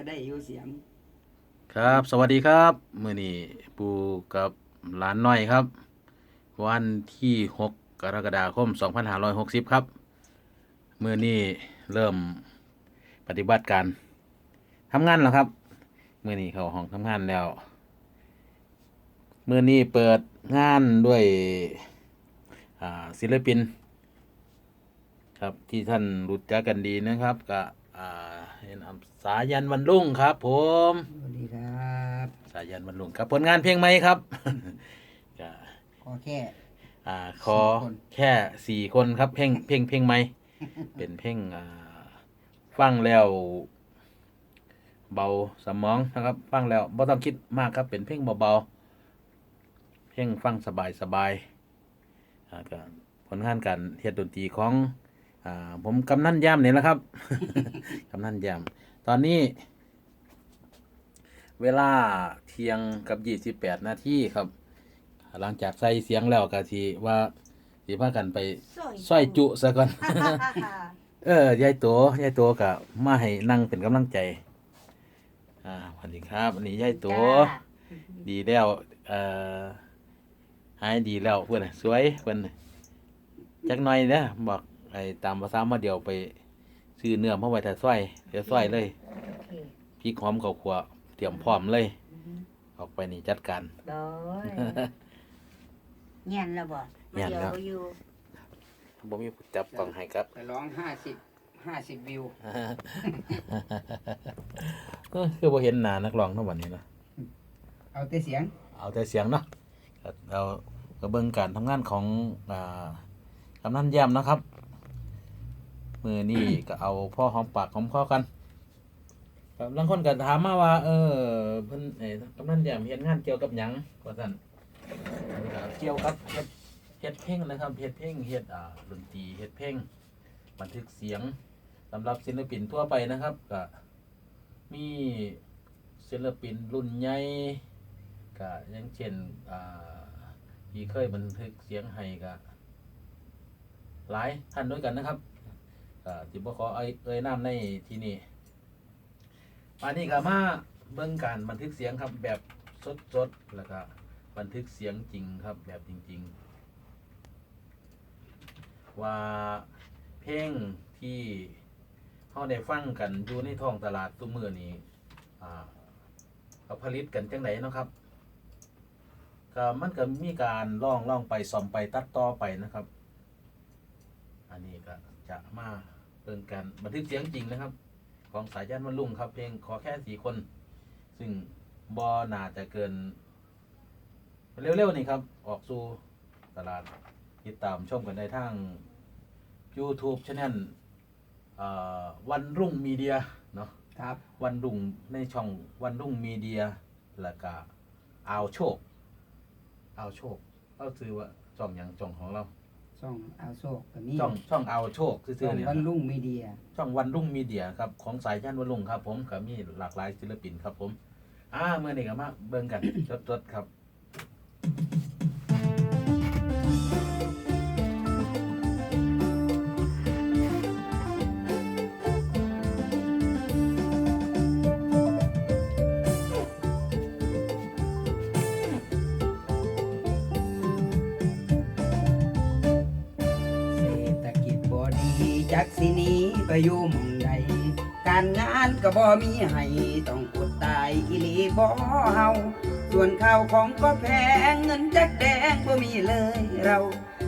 ก็ได้อยู่เสียง ครับ สวัสดีครับ มื้อนี้ปู่กับหลานน้อยครับ วันที่ 6 กรกฎาคม 2560 ครับ มื้อนี้เริ่มปฏิบัติการทำงานแล้วครับ มื้อนี้เข้าห้องทำงานแล้ว มื้อนี้เปิดงานด้วยศิลปิน ครับที่ท่านรู้จักกันดีนะครับก็อ่าเห็นอำ สายันวันรุ่งครับ ผมสวัสดีครับ สายันวันลุงครับ ผลงานเพลงไหมครับก็ขอแค่ อ่าขอสี่คน แค่สี่คนครับเพลงเพลงเพลงไหม เป็นเพลงอ่าฟังแล้ว เบาสมองนะครับ ฟังแล้วบ่ต้องคิดมากครับ เป็นเพลงเบาๆเพลงฟังสบายสบายๆอ่าก็ผลงานการเฮ็ดดนตรีของ อ่าผมกำนันยามนี่แหละครับ กำนันยาม ตอนนี้ เวลาเที่ยงกับยี่สิบแปดนาทีครับ หลังจากใส่เสียงแล้วก็ทีว่าสีพากันไปซอยจุซะก่อน เออยายโตยายโตก็มาให้นั่งเป็นกำลังใจ อ่าสวัสดีครับอันนี้ยายโตดีแล้วเอ่อหายดีแล้วเพื่อนน่ะสวยเพื่อนน่ะจักหน่อยเด้อบอกไอ้ตามภาษามาเดียวไป ซื้อเนื้อมาไว้ถ้าซอยเดี๋ยวซอยเลยพริกหอมข้าวคั่วเตรียมพร้อมเลยออกไปนี่จัดการ โดยเงียนแล้วบ่เงียนแล้วเดี๋ยวอยู่บ่มีผู้จับกล่องให้ครับ ไปร้องห้าสิบห้าสิบวิวเออคือบ่เห็นหน้านักร้องเนาะวันนี้เนาะเอาแต่เสียง เอาแต่เสียงเนาะก็เราก็เบิ่งการทำงานของอ่ากำนันแย้มนะครับ มือนี่ก็เอาพ่อหอมปากหอมคอกันครับบางคนก็ถามมาว่า เออเพิ่นเอ้กำนันแยมเฮ็ดงานเกี่ยวกับหยังว่าซั่นเกี่ยวกับเฮ็ดเฮ็ดเพลงนะครับเฮ็ดเพลงเฮ็ดอ่าดนตรีเฮ็ดเพลงบันทึกเสียงสำหรับศิลปินทั่วไปนะครับก็มีศิลปินรุ่นใหญ่ก็อย่างเช่นอ่าที่เคยบันทึกเสียงให้ก็หลายท่านด้วยกันนะครับ ก็จิบขอเอ่ยเอ่ยนามในที่นี่มานี่ก็มาเบิ่งการบันทึกเสียงครับแบบสดๆแล้วก็บันทึกเสียงจริงครับแบบจริง ๆ ว่าเพลงที่เขาได้ฟังกันอยู่ในท้องตลาดตุ้มือนี้อ่าเขาผลิตกันจังไหนเนาะครับก็มันก็มีการล่องล่องไปซ่อมไปตัดต่อไปนะครับ อันนี้ก็จะมา เป็นการบันทึกเสียงจริงนะครับ ของสายยันวันลุงครับเพลงขอแค่สี่คน ซึ่งบอน่าจะเกิน เร็วๆนี่ครับ ออกสู่ตลาดติดตามชมกันได้ทาง YouTube Channel เอ่อวันรุ่งมีเดียเนาะครับ วันรุ่งในช่องวันรุ่งมีเดียแล้วก็อาวโชคอาวโชคเราซื้อว่าช่องหยังช่องของเรา ช่องเอาโซกกับนี่ช่องช่องอาวโชคซื่ช่อองๆเนี่ยวันรุ่งมีเดีย ช่องวันรุ่งมีเดียครับของสายยันวันรุ่งครับ ผมก็มีหลากหลายศิลปินครับผม อ่าเมื่อนี้ก็มาเบิ่งกัน สดๆครับ จักสิหนี้ไปอยู่หมองใด การงานก็บ่มีให้ต้องอดตายอีหลีบ่เฮาส่วนข้าวของก็แพงเงินจักแดงบ่มีเลยเรา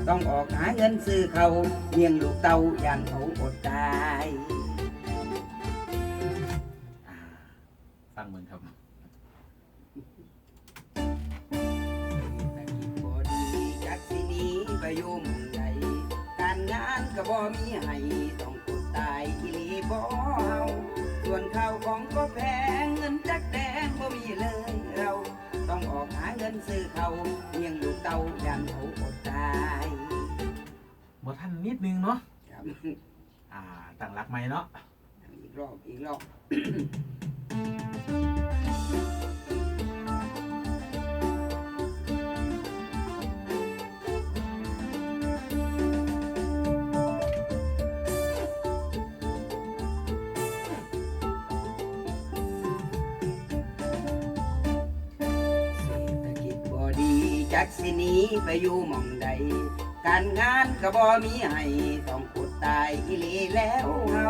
ต้องออกหาเงินซื้อเขาวเลี้ยงลูกเต้าย่านเขาอดตายอ่าฟังเบิ่งครับเศรษฐกิจบ่ดีจักสิหนี้ไปอยู่หมองใดการงานก็บ่มีให้ ลี้ยงลูกเต้าย่านเขาอดตายบ่ทันนิดนึงเนาะครับอ่าตั้งหลักใหม่เนาะอีกรอบอีกรอบ จักสินีไปอยู่หม่องใด การงานก็บ่มีให้ต้องอดตายอีหลีแล้วเฮา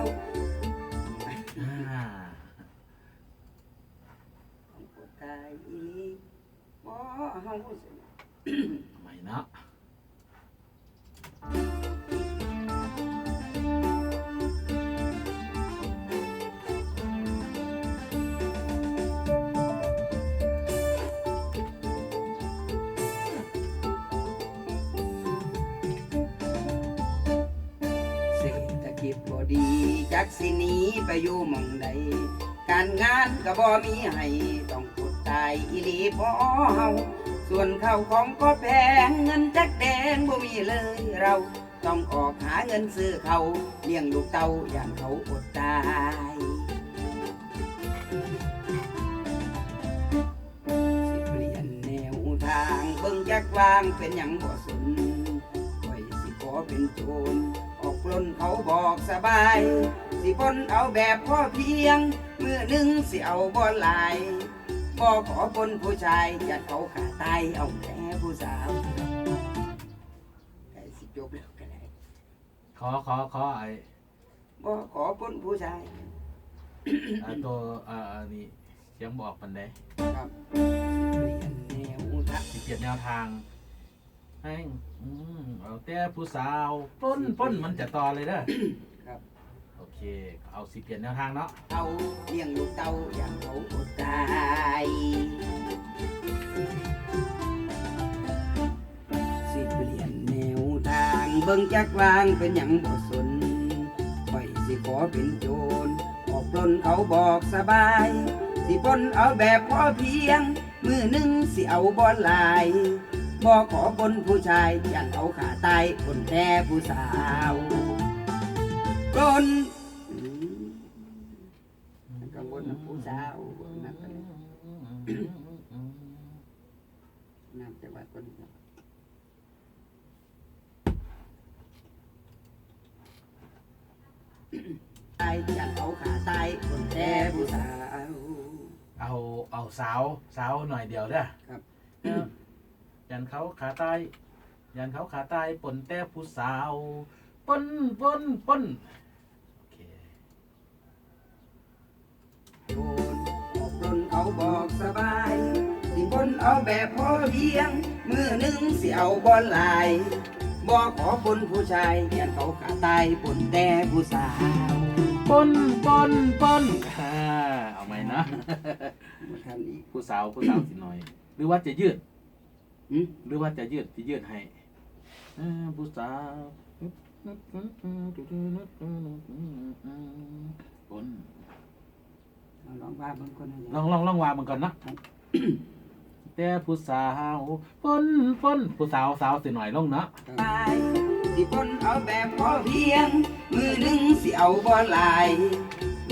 สิหนีไปอยู่หมองใดการงานก็บ่มีให้ต้องอดตายอีหลีบ่เฮาส่วนข้าวของก็แพงเงินจักแดงบ่มีเลยเราต้องออกหาเงินซื้อเขาเลี้ยงลูกเต้าอย่างเขาอดตายสิเปลี่ยนแนวทางเบิ่งจักวางเป็นหยังบ่สนข่อยสิขอเป็นโจรออกปล้นเขาบอกสบาย สิปล้นเอาแบบพ่อเพียง มือหนึ่งสิเอาบ่หลายบ่ขอปล้นผู้ชายอย่าเขาขาตายเอาแต่ผู้สาวใกล้สิจบแล้วก็ได้ขอขอขอไอ้บ่ขอปล้นผู้ชาย อ่าตัวอ่าอันนี้เสียงบอกปันไดครับสิเปลี่ยนแนวทางสิเปลี่ยนแนวทางให้อืมเอาแต่ผู้สาวปล้นปล้นมันจะต่อเลยเด้อครับโอ เคเอาสิเปลี่ยนแนวทางเนาะเอาเลี้ยงลูกเต้าอย่างเขาอดตายสิเปลี่ยนแนวทางเบิ่งจักวางเป็นหยังบ่สนข่อยสิขอเป็นโจรออกปล้นเขาบอกสบาย สิปล้นเอาแบบพอเพียง มือหนึ่งสิเอาบอลลายบ่ขอปนผู้ชายอยันเอาขาตายปนแต่ผู้สาวปล้นอืม กังวลนะผู้สาวนักกันเลยน้ำจะวัดคนนี้ครับ ตายจันเอาขาตายคนแต่ผู้สาว เอาเอาสาวสาวหน่อยเดียวเด้อครับ เออยันเขาขาตายยันเขาขาตายปนแต่ผู้สาวปนปนปนโอเคโดนออกปล้นเอาบอกสบาย สิบนเอาแบบพอเพียง มือหนึ่งสิเอาบอลลายบ่ขอปนผู้ชายยันเขาขาตายปนแต่ผู้สาวปนปนปนอ่าเอาไหมนะบ่ทันอีกผู้สาวผู้สาวสิหน่อย หรือว่าจะยืด หึหรือว่าจะยืดจะยืดให้เออผู้สาวปนเอาลองว่าเบางคนให้ลองลองลองวางมันก่อนนะ แต่ผู้สาวปนปนผู้สาวสาวสิหน่อยลงเนาะตายสิปนเอาแบบพอเพียง มือหนึ่งสิเอาบ่หลาย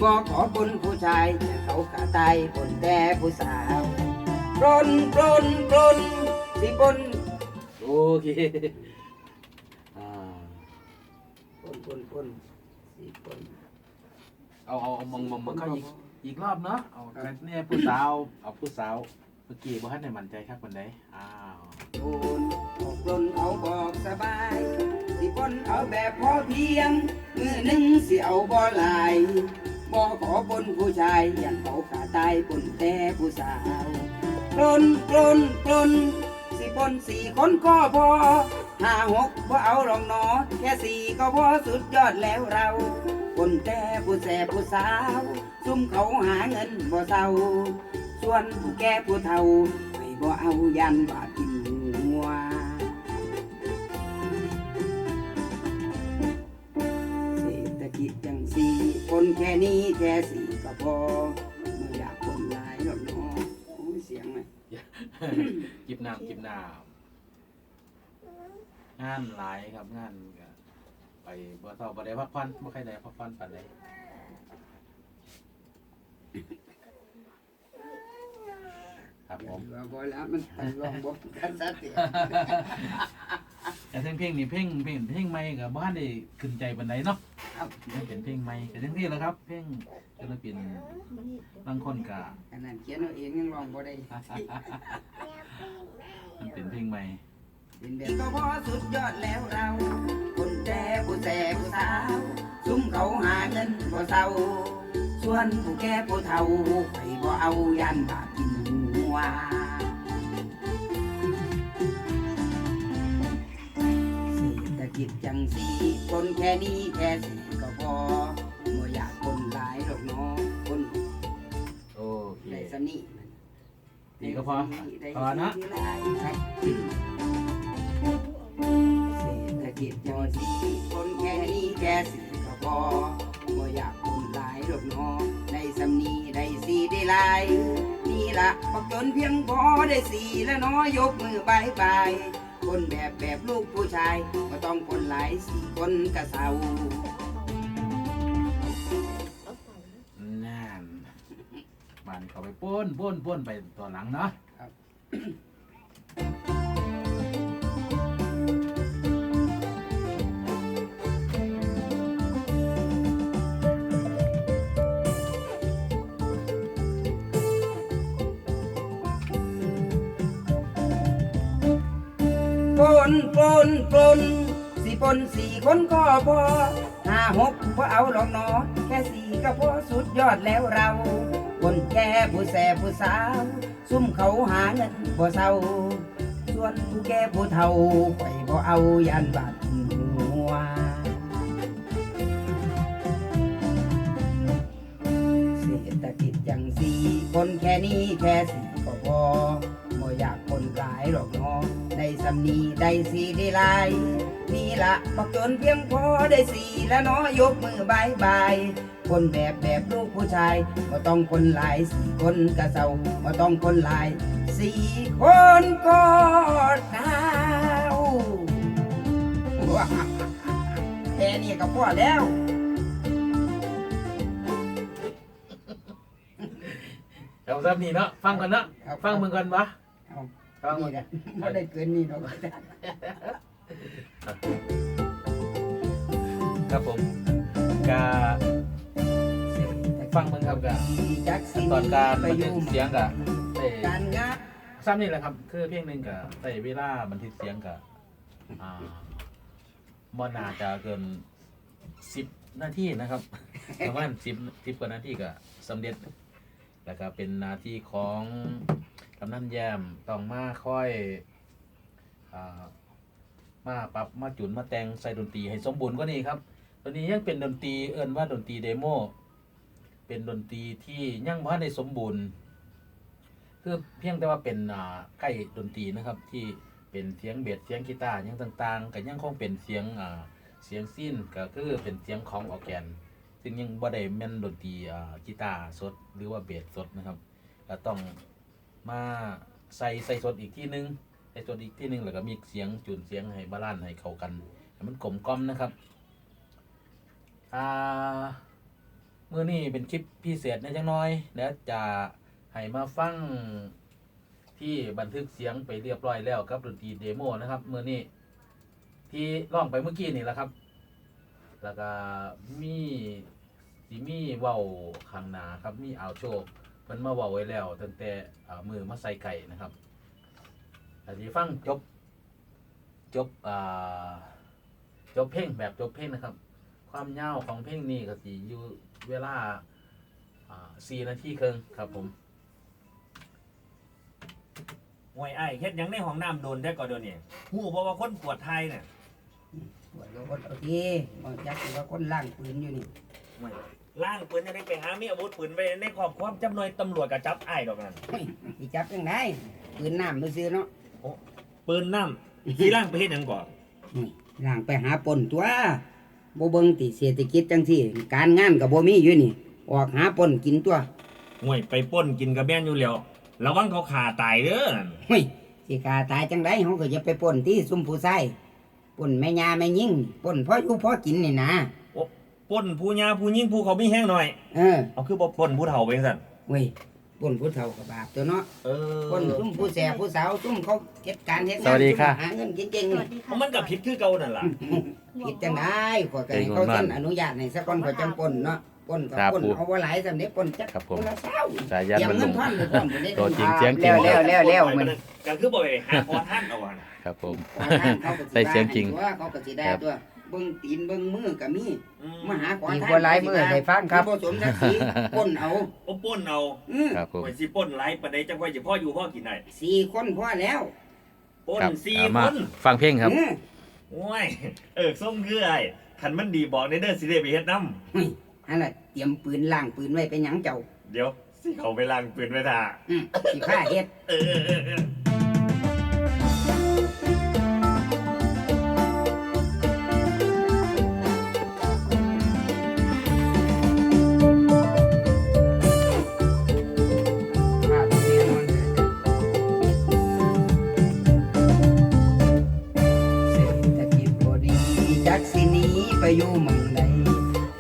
บ่ขอปนผู้ชายแต่เขาขาตายปนแต่ผู้สาวปล้นปล้นปล้นสิปนโอเคอ่าปนปนปนสิปนเอาเอาเอามองมองมองเข้าอีกอีกรอบเนาะเอาเนี่ยผู้สาวเอาผู้สาว เมื่อกี้บ่ทันได้มั่นใจครับวันใดอ้าวโดนออกลนเอาบอกสบาย สิปนเอาแบบพอเพียง มือหนึ่งสิเอาบ่หลายบ่ขอปนผู้ชายยันเขาขาตายปนแต่ผู้สาวปลนปลนปลนสิปนสี่คนก็พอห้าหกว่าเอาหรอกหนอ แค่สี่ก็พอสุดยอดแล้วเราคนแต่ผู้แสบผู้สาว ซุ่มเขาหาเงินบ่เศร้า ส่วนผู้แก่ผู้เฒ่าไม่บ่เอายันบาดกินหัวเศรษฐกิจจังสี่คนแค่นี้แค่สี่ก็พอไม่อยากคนหลายหรอกเนาะโอ้ยเสียงไหม จิบน้ำจิบน้ำงานหลายครับงานก็ไปบ่เท่าบ่ได้พักผ่อนบ่ใครได้พักผ่อนปานใด ครับผมว่าบ่แล้วมันไปลองบกันซะเสียแต่เพลงนี่เพลงเพลงเพลงใหม่ก็บ่ทันได้ขึ้นใจปานใดเนาะครับยังเป็นเพลงใหม่ก็จังซี่แหละครับ เพลงศิลปินบางคนก็อันนั้นเขียนเอาเองยังลองบ่ได้มันเป็นเพลงใหม่เป็นแบบก็พอสุดยอดแล้วเราคนแต่ผู้แส่ผู้สาวซุ่มเขาหาเงินบ่เศร้าส่วนผู้แก่ผู้เฒ่าไปบ่เอายันบาปกิน หัวเศรษฐกิจจังสีคนแค่นี้แค่สีก็พอบ่อยากคนหลายหรอกเนาะคนโอเคได้สำนีนี่ก็พอได้พอนะสิ่งที่หลายครับเศรษฐกิจจังสีคนแค่นี้แค่สีก็พอบ่อยากคนหลายหรอกเนาะได้สำนีได้สีได้หลายนี่ ละบักจนเพียงพอได้สีแล้วเนาะยกมือบายบาย คนแบบแบบลูกผู้ชาย ก็ต้องคนหลายสี่คนกระเซานั่นบานเขาไปป้นป้นป้นไปตัวหลังเนาะ นปนปนสี่ปนสี่คนก็พอห้าหกพอเอาหรอกเนาะแค่สี่ก็พอสุดยอดแล้วเราคนแก่ผู้แสบผู้สาว ซุ่มเขาหาเงินบ่เศร้าส่วนผู้แก่ผู้เฒ่าไปบ่เอายันบาดหัวเศรษฐกิจจังสี่คนแค่นี้แค่สี่ก็พอบ่อยากคนหลายหรอกเนาะ สำนีได้สีได้หลายนี่ละบักจนเพียงพอได้สี่แล้วเนาะยกมือบายบายคนแบบแบบลูกผู้ชายก็ต้องคนหลายสี่คนกระเซาก็ต้องคนหลายสี่คนก็ดาวว้าแค่นี้ก็พอแล้วเอาซ้ำนี่เนาะฟังกันเนาะครับฟังมึงกันปะ เอาฟังมึนี่งนะไม่ได้เกินนี่หรอกครับผมกาฟังมึงครับกะจักสิตอนการไปบันอทึยู่กเสียงกะได้การงานซ้ำนี่แหละครับ คือเพลงหนึ่งกะใส่เวลาบันทึกเสียงกะอ่าบ่น่าจะเกินสิบนาทีนะครับประมาณสิบสิบกว่านาทีก็สำเร็จแล้วก็เป็นหนาทีของ กำนันแยมต้องมาค่อยอ่ามาปรับมาจุนมาแต่งใส่ดนตรีให้สมบูรณ์กว่านี้ครับตัวนี้ยังเป็นดนตรีเอิ้นว่าดนตรีเดโมเป็นดนตรีที่ยังบ่ได้สมบูรณ์ คือเพียงแต่ว่าเป็นอ่าใกล้ดนตรีนะครับ ที่เป็นเสียงเบสเสียงกีตาร์ยังต่างๆก็ยังคงเป็นเสียงอ่าเสียงซิ้นก็คือเป็นเสียงของออแกน ซึ่งยังบ่ได้แม่นดนตรีอ่ากีตาร์สดหรือว่าเบสสดนะครับก็ต้อง มาใส่ใส่สดอีกที่นึงใส่สดอีกที่นึงแล้วก็มีเสียงจูนเสียงให้บาลานซ์ให้เข้ากันให้มันกลมกล่อมนะครับอ่ามื้อนี้เป็นคลิปพิเศษในจังน้อยแล้วจะให้มาฟังที่บันทึกเสียงไปเรียบร้อยแล้วกับดนตรีเดโมนะครับเมื้อนี้ที่ร้องไปเมื่อกี้นี่แหละครับ แล้วก็มีสิมีเว้าข้างหน้าครับมีเอาโชค มันมาเว้าไว้แล้วตั้งแต่อ่ามือมาใส่ไก่นะครับแต่ที่ฟังจบจบอ่าจบเพลงแบบจบเพลงนะครับ ความยาวของเพลงนี้ก็สิอยู่เวลาอ่าสี่นาทีครึ่งครับผมห่วยไอ้ายเฮ็ดหยังในห้องน้ำโดนแท้ก็เดี๋ยวนี้หูบอกว่าคนปวดไทยเนี่ยปวดก็คนเอาทีเอาจักสิว่าคนล่างปืนอยู่นี่ห่วย ล่างปืนจะได้ไปหามีอาวุธปืนไปในครอบครองจำหน่วยตำรวจกับจับไอ้ายดอกนั่นเฮ้ยสิจับยังไงปืนน้ำไปซื้อๆเนาะปืนน้ำที่ล่างไปเฮ็ดหยังก่อนนี่ล่างไปหาปนตัวบ่เบิ่งติเศรษฐกิจจังซี่ การงานก็บ่มีอยู่นี่ ออกหาปนกินตัวห่วยไปป้นกินกระแบนอยู่แล้วระวังเขาขาตายเด้อนั่นเฮ้ยสิกาตายจังไดเฮาก็จะไปปนที่ซุ่มผู้ชายปนแม่ยาแม่ยิ่งปนพออยู่พอกินนี่นะ ป้นผู้ยาผู้ยิ่งผู้เขามีแห้งหน่อย เออเอาคือบ่ป้นผู้เฒ่าไปจังซั่นเว้ยปนผู้เฒ่าก็บาปตัวเนาะเออคนซุ่มผู้แสบผู้สาวซุ่มเขาเก็บการเฮ็ดงานสวัสดีค่ะ ซุ่มหาเงินเก่งๆสนี่วัสดีค่ะมันก็ผิดคือเก่านั่นล่ะ ผิดจังได้ขอยก็ให้เขาเซ็นอนุญาตให้สักคนเขาจังปนเนาะปนกับครับปนผมเอาว่าหลายสำเนียปนจักครับผม นละเศร้าสายันเตรียมบรรเงิลุนงพันหรือพันบ่ได้ตัวจริงเสียงจริเร็งวเร็วเร็วเร็วมันก็คือบ่ไปหาพอท่านเอาอะนะครับผม ขอทานเขาก็ได้เสียงจริงว่าเขาก็สิได้ครับตัว เบิ่งตีนเบิ่งมือก็มีอืมมาหาขออีกทานบ่หลายมื้อให้ฟังครับ บ่สมศักดิ์ศรีปนเอาโอ้ป้นเอาอือครับผมไว้สิป้นหลายปานใดจังไว้สิพ่ออยู่พ่อกินได้สี่คนพอแล้วป้นครับสี่เอาคมานฟังเพลงครับ อือโอ้ยเออส้มคือไอ้คันมันดีบอกในเด้อสิได้ไปเฮ็ดน้เฮ้ยอันน่ะเตรียมปืนล่างปืนไว้เป็นหยังเจ้าำเดี๋ยวสิเขาไปล้างปืนไว้ท่าอือสิฆ่าเฮ็ด เออเออเออเออ อยู่หมองใด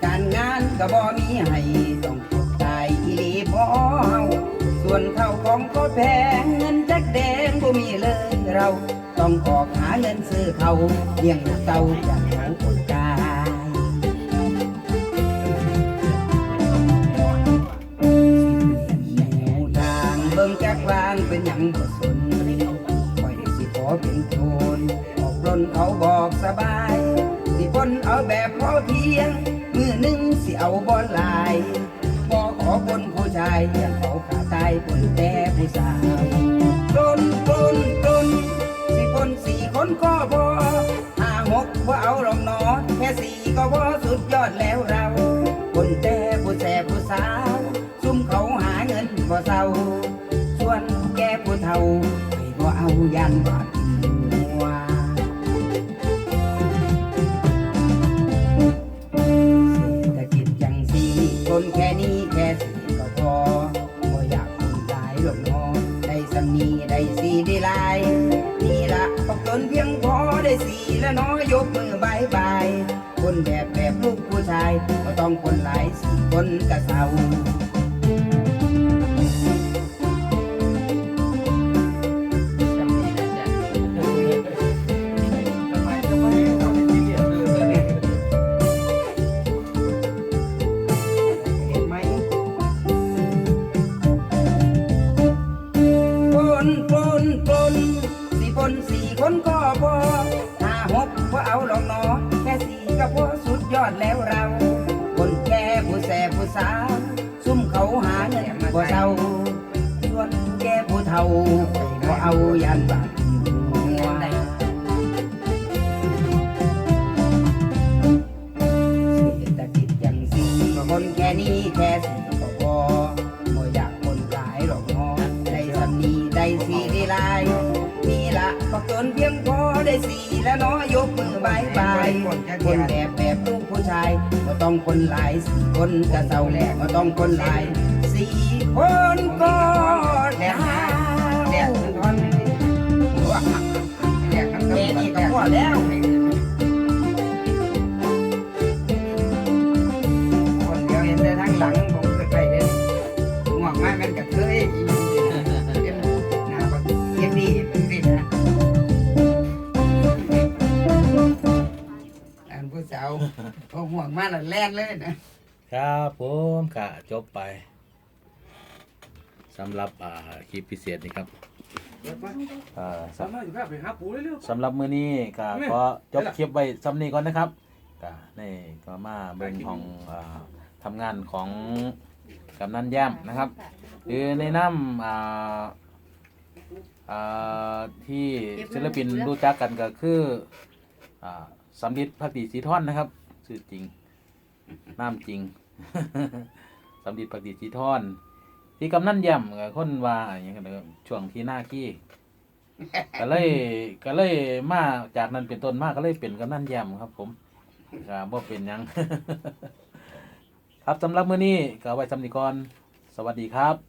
การงานก็บ่มีให้ต้องอดตายอีหลีบ่เฮาส่วนข้าวของก็แพงเงินจักแดงบ่มีเลยเรา ต้องออกหาเงินซื้อเขาเลี้ยงเต้าอย่างเขาอดตายแนวทางเบิ่งจักวางเป็นหยังบ่สนคอยสิขอเป็นโทนออกปล้นเขาบอกสบาย นเอาแบบพอเพียง มือหนึ่งสิเอาบ่หลายบ่ขอคนผู้ชายยังเขา ยยกมือบายบาย คนแบบแบบลูกผู้ชาย ก็ต้องคนหลายสี่คนกะเศร้า มาหาเงินบ่เศร้าส่วนแก่ผู้เฒ่าก็เอายันบาดหัวเศรษฐกิจอย่างสีคนแค่นี้แค่สีก็พอบ่อยากคนหลายหรอกงอได้สำนีได้สีได้ลายนี่ละก็เกินเพียงพอได้สีแล้วน้อยกมือบายบายคนแบบแบบลูกผู้ชายก็ต้องคนหลายสี่คนกะเศร้าแหลกก็ต้องคนหลาย สี่คนก็ได้แดดทอนว่าแดดกันแค่นี้ก็พอแล้วคนเดียวเห็นแต่ทางหลังผมเคยไปเด่นหมวกไม้มันกระเทยอีเป็นหน้าบักเก็บดีเป็นสินะอันผู้สาวพอห่วงมาแล้วแล่นเลยนะ ครับผมกะจบไป สำหรับอ่าคลิปพิเศษนี่ครับอ่าสสามารถจะพาไปหาปูเร็วำสำหรับมื้อนี้ก็แม่ขอจบคลิปไว้ซ้ำนี้ก่อนนะครับก็นี่ก็มาเบิ่งของอ่าทำงานของกำนันแย้มนะครับคือในน้ำอ่าอ่าที่ศิลปินรู้จักกันก็คืออ่าสำลิดพักดีสีท่อนนะครับชื่อจริงน้ำจริง สำลิดพักดีสีท่อน ที่กำนันย่ำก็คนว่าอย่างเงี้ยช่วงที่หน้าขี้ก็เลยก็เลยมาจากนั้นเป็นต้นมากก็เลยเป็นกำนันย่ำครับ ผมก็บ่เป็นยัง ครับสำหรับมื้อนี้ก็ไว้สำนิกร สวัสดีครับ